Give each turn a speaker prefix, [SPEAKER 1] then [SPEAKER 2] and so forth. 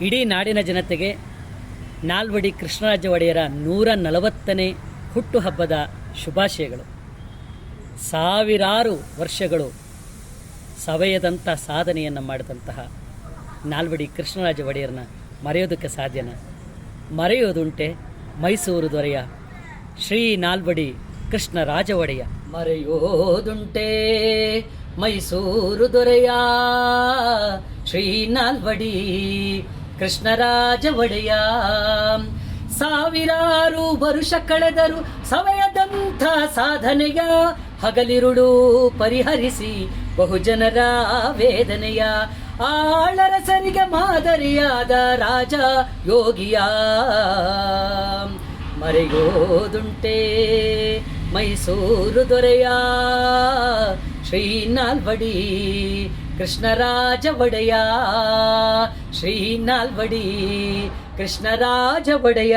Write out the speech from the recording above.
[SPEAKER 1] ಇಡೀ ನಾಡಿನ ಜನತೆಗೆ ನಾಲ್ವಡಿ ಕೃಷ್ಣರಾಜ ಒಡೆಯರ ನೂರ ನಲವತ್ತನೇ ಹುಟ್ಟುಹಬ್ಬದ ಶುಭಾಶಯಗಳು. ಸಾವಿರಾರು ವರ್ಷಗಳು ಸವೆಯದಂಥ ಸಾಧನೆಯನ್ನು ಮಾಡಿದಂತಹ ನಾಲ್ವಡಿ ಕೃಷ್ಣರಾಜ ಒಡೆಯರನ್ನ ಮರೆಯೋದಕ್ಕೆ ಸಾಧ್ಯನ? ಮರೆಯೋದುಂಟೆ ಮೈಸೂರು ದೊರೆಯ ಶ್ರೀ ನಾಲ್ವಡಿ ಕೃಷ್ಣರಾಜ ಒಡೆಯ. ಮರೆಯೋದುಂಟೆ ಮೈಸೂರು ದೊರೆಯ ಶ್ರೀ ನಾಲ್ವಡಿ ಕೃಷ್ಣರಾಜ ಒಡೆಯ ಸಾವಿರಾರು ವರುಷ ಕಳೆದರು ಸಮಯದಂಥ ಸಾಧನೆಯ ಹಗಲಿರುಳು ಪರಿಹರಿಸಿ ಬಹುಜನರ ವೇದನೆಯ ಆಳರಸರಿಗೆ ಮಾದರಿಯಾದ ರಾಜ ಯೋಗಿಯ. ಮರೆಯೋದುಂಟೆ ಮೈಸೂರು ದೊರೆಯ. ಶ್ರೀ ನಾಲ್ವಡಿ ಕೃಷ್ಣರಾಜ ಒಡೆಯ ಶ್ರೀ ನಾಲ್ವಡಿ ಕೃಷ್ಣರಾಜ ಒಡೆಯ